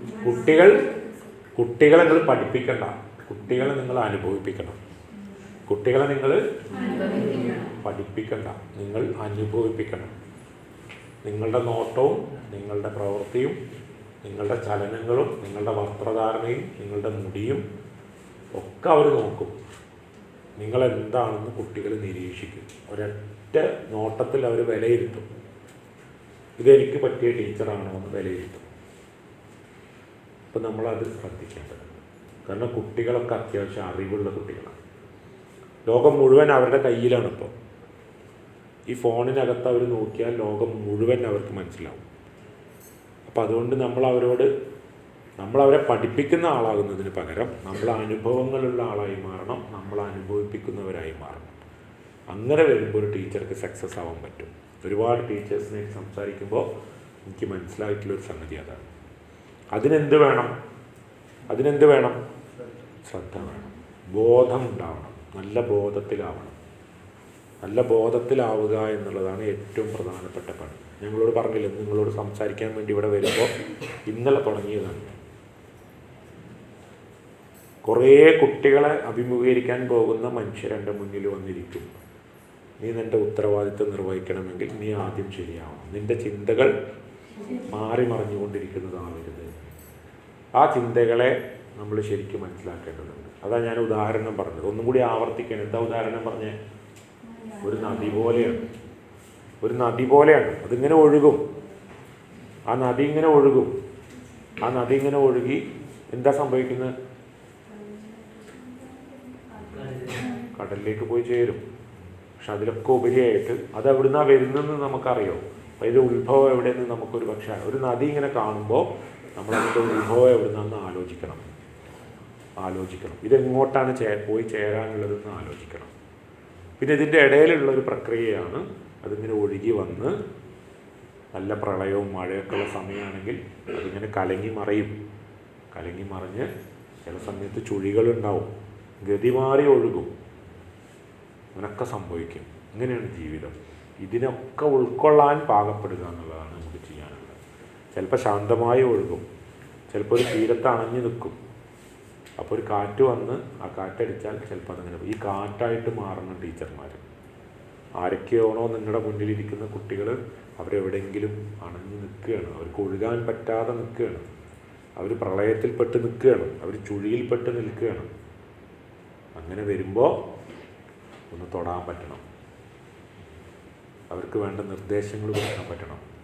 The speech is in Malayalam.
കുട്ടികൾ കുട്ടികളെ നിങ്ങൾ പഠിപ്പിക്കണ്ട. കുട്ടികളെ നിങ്ങൾ അനുഭവിപ്പിക്കണം. കുട്ടികളെ നിങ്ങൾ പഠിപ്പിക്കണ്ട. നിങ്ങൾ അനുഭവിപ്പിക്കണം. നിങ്ങളുടെ നോട്ടവും നിങ്ങളുടെ പ്രവൃത്തിയും നിങ്ങളുടെ ചലനങ്ങളും നിങ്ങളുടെ വസ്ത്രധാരണയും നിങ്ങളുടെ മുടിയും ഒക്കെ അവർ നോക്കും. നിങ്ങൾ എന്താണെന്ന് കുട്ടികൾ നിരീക്ഷിക്കും. ഒരൊറ്റ നോട്ടത്തിൽ അവർ വിലയിരുത്തും. ഇതെനിക്ക് പറ്റിയ ടീച്ചറാണോ എന്ന് വിലയിരുത്തും. അപ്പം നമ്മളത് ശ്രദ്ധിക്കേണ്ടത്. കാരണം കുട്ടികളൊക്കെ അത്യാവശ്യം അറിവുള്ള കുട്ടികളാണ്. ലോകം മുഴുവൻ അവരുടെ കയ്യിലാണ് ഇപ്പോൾ ഈ ഫോണിനകത്ത് അവർ നോക്കിയാൽ ലോകം മുഴുവൻ അവർക്ക് മനസ്സിലാവും. അപ്പം അതുകൊണ്ട് നമ്മൾ അവരോട് നമ്മൾ അവരെ പഠിപ്പിക്കുന്ന ആളാകുന്നതിന് പകരം നമ്മൾ അനുഭവങ്ങളുള്ള ആളായി മാറണം നമ്മൾ അനുഭവിപ്പിക്കുന്നവരായി മാറണം. അങ്ങനെ വരുമ്പോൾ ഒരു ടീച്ചർക്ക് സക്സസ് ആവാൻ പറ്റും. ഒരുപാട് ടീച്ചേഴ്സിനെ സംസാരിക്കുമ്പോൾ എനിക്ക് മനസ്സിലായിട്ടുള്ളൊരു സംഗതി അതാണ്. അതിനെന്ത് വേണം? അതിനെന്ത് വേണം? ശ്രദ്ധ വേണം. ബോധം ഉണ്ടാവണം. നല്ല ബോധത്തിലാവണം. നല്ല ബോധത്തിലാവുക എന്നുള്ളതാണ് ഏറ്റവും പ്രധാനപ്പെട്ട പണി. ഞങ്ങളോട് പറഞ്ഞില്ല നിങ്ങളോട് സംസാരിക്കാൻ വേണ്ടി ഇവിടെ വരുമ്പോൾ ഇന്നലെ തുടങ്ങിയതാണ്. കുറേ കുട്ടികളെ അഭിമുഖീകരിക്കാൻ പോകുന്ന മനുഷ്യരെ മുന്നിൽ വന്നിരിക്കും. നീ നിന്റെ ഉത്തരവാദിത്വം നിർവഹിക്കണമെങ്കിൽ നീ ആദ്യം ശരിയാവണം. നിന്റെ ചിന്തകൾ മാറി മറിഞ്ഞുകൊണ്ടിരിക്കുന്നതാവരുത് ആ ചിന്തകളെ നമ്മൾ ശരിക്കും മനസ്സിലാക്കേണ്ടതുണ്ട്. അതാ ഞാൻ ഉദാഹരണം പറഞ്ഞത്. ഒന്നും കൂടി ആവർത്തിക്കണം എന്താ ഉദാഹരണം പറഞ്ഞേ? ഒരു നദി പോലെയാണ്. ഒരു നദി പോലെയാണ്. അതിങ്ങനെ ഒഴുകും. ആ നദി ഇങ്ങനെ ഒഴുകും. ആ നദി ഇങ്ങനെ ഒഴുകി എന്താ സംഭവിക്കുന്നത് കടലിലേക്ക് പോയി ചേരും. പക്ഷെ അതിലൊക്കെ ഉപരിയായിട്ട് അത് എവിടുന്നാ വരുന്നതെന്ന് നമുക്കറിയോ? അപ്പം ഉത്ഭവം ഉത്ഭവം എവിടെയെന്ന് നമുക്കൊരു പക്ഷേ ഒരു നദി ഇങ്ങനെ കാണുമ്പോൾ നമ്മൾ അതിന്റെ ഉത്ഭവം എവിടെ നിന്ന് ആലോചിക്കണം. ആലോചിക്കണം. ഇതെങ്ങോട്ടാണ് ചേ പോയി ചേരാനുള്ളതെന്ന് ആലോചിക്കണം. പിന്നെ ഇതിന്റെ ഇടയിലുള്ള ഒരു പ്രക്രിയയാണ് അതിങ്ങനെ ഒഴുകി വന്ന് നല്ല പ്രളയവും മഴയൊക്കെ ഉള്ള സമയമാണെങ്കിൽ അതിങ്ങനെ കലങ്ങി മറയും. കലങ്ങി മറിഞ്ഞ് ചില സമയത്ത് ചുഴികളുണ്ടാവും. ഗതി മാറി ഒഴുകും. അങ്ങനൊക്കെ സംഭവിക്കും. ഇങ്ങനെയാണ് ജീവിതം. ഇതിനൊക്കെ ഉൾക്കൊള്ളാൻ പാകപ്പെടുക എന്നുള്ളതാണ് നമുക്ക് ചെയ്യാനുള്ളത്. ചിലപ്പോൾ ശാന്തമായി ഒഴുകും. ചിലപ്പോൾ ഒരു തീരത്ത് അണഞ്ഞു നിൽക്കും. അപ്പോൾ ഒരു കാറ്റ് വന്ന് ആ കാറ്റടിച്ചാൽ ചിലപ്പോൾ അതങ്ങനെ. ഈ കാറ്റായിട്ട് മാറണം ടീച്ചർമാർ ആരൊക്കെയാണോ നിങ്ങളുടെ മുന്നിലിരിക്കുന്ന കുട്ടികൾ അവരെവിടെയെങ്കിലും അണഞ്ഞു നിൽക്കുകയാണ്. അവർക്ക് ഒഴുകാൻ പറ്റാതെ നിൽക്കുകയാണ്. അവർ പ്രളയത്തിൽപ്പെട്ട് നിൽക്കുകയാണ്. അവർ ചുഴിയിൽപ്പെട്ട് നിൽക്കുകയാണ്. അങ്ങനെ വരുമ്പോൾ ഒന്ന് തൊടാൻ പറ്റണം. അവർക്ക് വേണ്ട നിർദ്ദേശങ്ങൾ കൊടുക്കാൻ പറ്റണം.